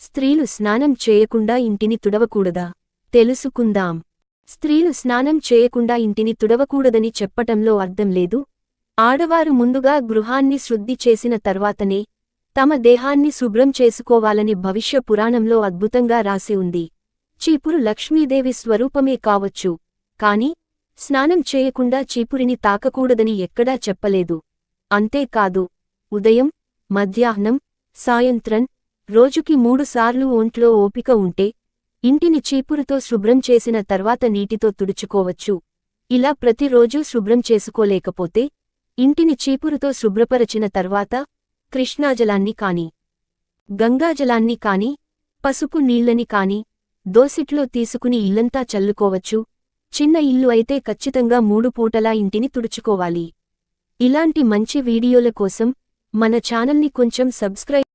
స్త్రీలు స్నానం చేయకుండా ఇంటిని తుడవకూడదా? తెలుసుకుందాం. స్త్రీలు స్నానం చేయకుండా ఇంటిని తుడవకూడదని చెప్పటంలో అర్థం లేదు. ఆడవారు ముందుగా గృహాన్ని శుద్ధి చేసిన తర్వాతనే తమ దేహాన్ని శుభ్రం చేసుకోవాలని భవిష్య పురాణంలో అద్భుతంగా రాసి ఉంది. చీపురు లక్ష్మీదేవి స్వరూపమే కావచ్చు. కాని స్నానం చేయకుండా చీపురిని తాకకూడదని ఎక్కడా చెప్పలేదు. అంతేకాదు ఉదయం మధ్యాహ్నం సాయంత్రం రోజుకి మూడుసార్లు ఒంట్లో ఓపిక ఉంటే ఇంటిని చీపురుతో శుభ్రం చేసిన తర్వాత నీటితో తుడుచుకోవచ్చు. ఇలా ప్రతిరోజూ శుభ్రం చేసుకోలేకపోతే ఇంటిని చీపురుతో శుభ్రపరచిన తర్వాత కృష్ణాజలాన్ని కాని గంగాజలాన్ని కాని పసుపు నీళ్ళని కాని దోసిట్లో తీసుకుని ఇల్లంతా చల్లుకోవచ్చు. చిన్న ఇల్లు అయితే ఖచ్చితంగా మూడు పూటలా ఇంటిని తుడుచుకోవాలి. ఇలాంటి మంచి వీడియోల కోసం మన ఛానల్ని కొంచెం సబ్స్క్రైబ్